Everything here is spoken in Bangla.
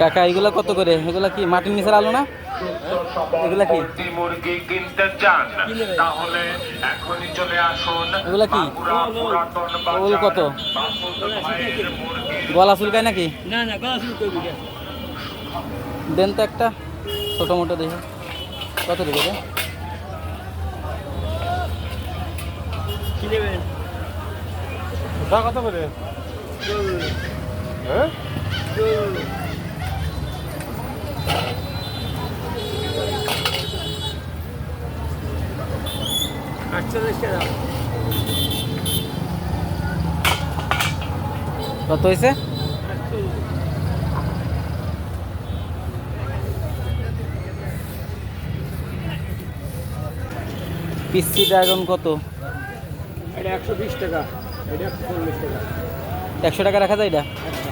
কাকা এগুলা কত করে? এগুলা কি মাটির নিচের আলো না? এগুলা কি? মুরগি কিনতে চান তাহলে এখনই চলে আসুন। এগুলা কি? ওল কত? গলা শুলকায় নাকি? না না গলা দেন তো একটা। ছোটো মোটো দেখে। কত দেবে নেবেন? কত করে? হ্যাঁ? কত হয়েছে পিসি ড্রাগন কত? এটা একশো বিশ টাকা এটা একশো টাকা। রাখা যায় এটা? একশো